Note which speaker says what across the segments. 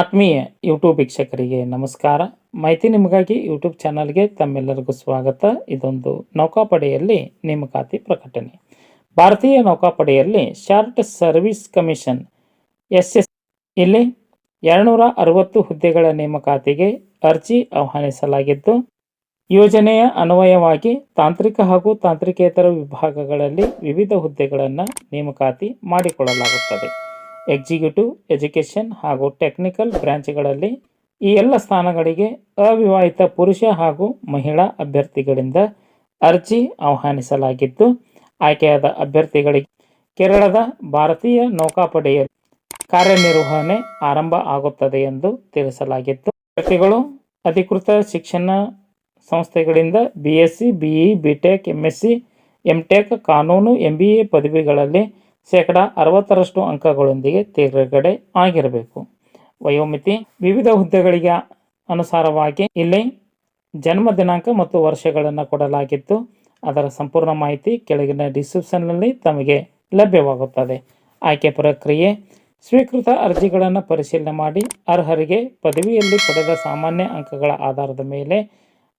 Speaker 1: ಆತ್ಮೀಯ ಯೂಟ್ಯೂಬ್ ವೀಕ್ಷಕರಿಗೆ ನಮಸ್ಕಾರ. ಮಾಹಿತಿ ನಿಮಗಾಗಿ ಯೂಟ್ಯೂಬ್ ಚಾನಲ್ಗೆ ತಮ್ಮೆಲ್ಲರಿಗೂ ಸ್ವಾಗತ. ಇದೊಂದು ನೌಕಾಪಡೆಯಲ್ಲಿ ನೇಮಕಾತಿ ಪ್ರಕಟಣೆ. ಭಾರತೀಯ ನೌಕಾಪಡೆಯಲ್ಲಿ short service commission S S ಇಲ್ಲಿ ಎರಡುನೂರ ಅರವತ್ತು ಹುದ್ದೆಗಳ ನೇಮಕಾತಿಗೆ ಅರ್ಜಿ ಆಹ್ವಾನಿಸಲಾಗಿದ್ದು, ಯೋಜನೆಯ ಅನ್ವಯವಾಗಿ ತಾಂತ್ರಿಕ ಹಾಗೂ ತಾಂತ್ರಿಕೇತರ ವಿಭಾಗಗಳಲ್ಲಿ ವಿವಿಧ ಹುದ್ದೆಗಳನ್ನು ನೇಮಕಾತಿ ಮಾಡಿಕೊಳ್ಳಲಾಗುತ್ತದೆ. ಎಕ್ಸಿಕ್ಯೂಟಿವ್ ಎಜುಕೇಷನ್ ಹಾಗೂ ಟೆಕ್ನಿಕಲ್ ಬ್ರಾಂಚ್ಗಳಲ್ಲಿ ಈ ಎಲ್ಲ ಸ್ಥಾನಗಳಿಗೆ ಅವಿವಾಹಿತ ಪುರುಷ ಹಾಗೂ ಮಹಿಳಾ ಅಭ್ಯರ್ಥಿಗಳಿಂದ ಅರ್ಜಿ ಆಹ್ವಾನಿಸಲಾಗಿದ್ದು, ಆಯ್ಕೆಯಾದ ಅಭ್ಯರ್ಥಿಗಳಿಗೆ ಕೇರಳದ ಭಾರತೀಯ ನೌಕಾಪಡೆಯ ಕಾರ್ಯನಿರ್ವಹಣೆ ಆರಂಭ ಆಗುತ್ತದೆ ಎಂದು ತಿಳಿಸಲಾಗಿತ್ತು. ಅಭ್ಯರ್ಥಿಗಳು ಅಧಿಕೃತ ಶಿಕ್ಷಣ ಸಂಸ್ಥೆಗಳಿಂದ B S C B E B tech M S C M tech ಕಾನೂನು ಎಂ ಬಿ ಎ ಪದವಿಗಳಲ್ಲಿ ಶೇಕಡ ಅರವತ್ತರಷ್ಟು ಅಂಕಗಳೊಂದಿಗೆ ತೇರ್ಗಡೆ ಆಗಿರಬೇಕು. ವಯೋಮಿತಿ ವಿವಿಧ ಹುದ್ದೆಗಳಿಗೆ ಅನುಸಾರವಾಗಿ ಇಲ್ಲಿ ಜನ್ಮ ದಿನಾಂಕ ಮತ್ತು ವರ್ಷಗಳನ್ನು ಕೊಡಲಾಗಿದ್ದು, ಅದರ ಸಂಪೂರ್ಣ ಮಾಹಿತಿ ಕೆಳಗಿನ ಡಿಸ್ಕ್ರಿಪ್ಷನ್ನಲ್ಲಿ ತಮಗೆ ಲಭ್ಯವಾಗುತ್ತದೆ. ಆಯ್ಕೆ ಪ್ರಕ್ರಿಯೆ, ಸ್ವೀಕೃತ ಅರ್ಜಿಗಳನ್ನು ಪರಿಶೀಲನೆ ಮಾಡಿ ಅರ್ಹರಿಗೆ ಪದವಿಯಲ್ಲಿ ಪಡೆದ ಸಾಮಾನ್ಯ ಅಂಕಗಳ ಆಧಾರದ ಮೇಲೆ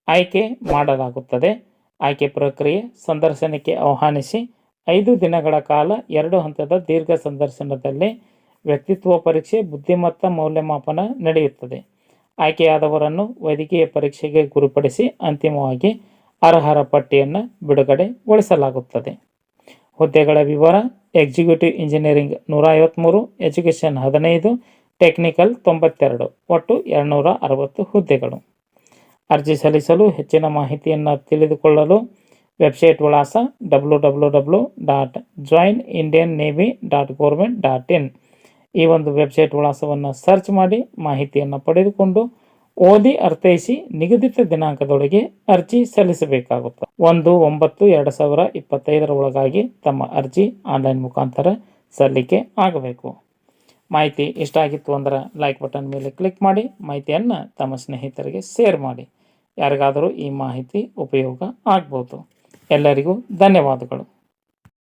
Speaker 1: ಆಯ್ಕೆ ಮಾಡಲಾಗುತ್ತದೆ. ಆಯ್ಕೆ ಪ್ರಕ್ರಿಯೆ ಸಂದರ್ಶನಕ್ಕೆ ಆಹ್ವಾನಿಸಿ ಐದು ದಿನಗಳ ಕಾಲ ಎರಡು ಹಂತದ ದೀರ್ಘ ಸಂದರ್ಶನದಲ್ಲಿ ವ್ಯಕ್ತಿತ್ವ ಪರೀಕ್ಷೆ, ಬುದ್ಧಿಮತ್ತ ಮೌಲ್ಯಮಾಪನ ನಡೆಯುತ್ತದೆ. ಆಯ್ಕೆಯಾದವರನ್ನು ವೈದ್ಯಕೀಯ ಪರೀಕ್ಷೆಗೆ ಗುರುಪಡಿಸಿ ಅಂತಿಮವಾಗಿ ಅರ್ಹರ ಪಟ್ಟಿಯನ್ನು ಬಿಡುಗಡೆಗೊಳಿಸಲಾಗುತ್ತದೆ ಹುದ್ದೆಗಳ ವಿವರ, ಎಕ್ಸಿಕ್ಯೂಟಿವ್ ಇಂಜಿನಿಯರಿಂಗ್ ನೂರ ಐವತ್ತ್ಮೂರು ಎಜುಕೇಷನ್ ಹದಿನೈದು, ಟೆಕ್ನಿಕಲ್ ತೊಂಬತ್ತೆರಡು, ಒಟ್ಟು ಎರಡುನೂರ ಅರವತ್ತು ಹುದ್ದೆಗಳು. ಅರ್ಜಿ ಸಲ್ಲಿಸಲು ಹೆಚ್ಚಿನ ಮಾಹಿತಿಯನ್ನು ತಿಳಿದುಕೊಳ್ಳಲು ವೆಬ್ಸೈಟ್ ವಿಳಾಸ W W W dot join Indian Navy dot government dot in ಈ ಒಂದು ವೆಬ್ಸೈಟ್ ವಿಳಾಸವನ್ನು ಸರ್ಚ್ ಮಾಡಿ ಮಾಹಿತಿಯನ್ನು ಪಡೆದುಕೊಂಡು ಓದಿ ಅರ್ಥೈಸಿ ನಿಗದಿತ ದಿನಾಂಕದೊಳಗೆ ಅರ್ಜಿ ಸಲ್ಲಿಸಬೇಕಾಗುತ್ತದೆ ಒಂದು, ಒಂಬತ್ತು, ಎರಡು ಸಾವಿರ ಇಪ್ಪತ್ತೈದರ ಒಳಗಾಗಿ ತಮ್ಮ ಅರ್ಜಿ ಆನ್ಲೈನ್ ಮುಖಾಂತರ ಸಲ್ಲಿಕೆ ಆಗಬೇಕು. ಮಾಹಿತಿ ಇಷ್ಟ ಆಗಿತ್ತು ಅಂದ್ರೆ ಲೈಕ್ ಬಟನ್ ಮೇಲೆ ಕ್ಲಿಕ್ ಮಾಡಿ, ಮಾಹಿತಿಯನ್ನು ತಮ್ಮ ಸ್ನೇಹಿತರಿಗೆ ಶೇರ್ ಮಾಡಿ. ಯಾರಿಗಾದರೂ ಈ ಮಾಹಿತಿ ಉಪಯೋಗ ಆಗ್ಬೋದು. ಎಲ್ಲರಿಗೂ ಧನ್ಯವಾದಗಳು.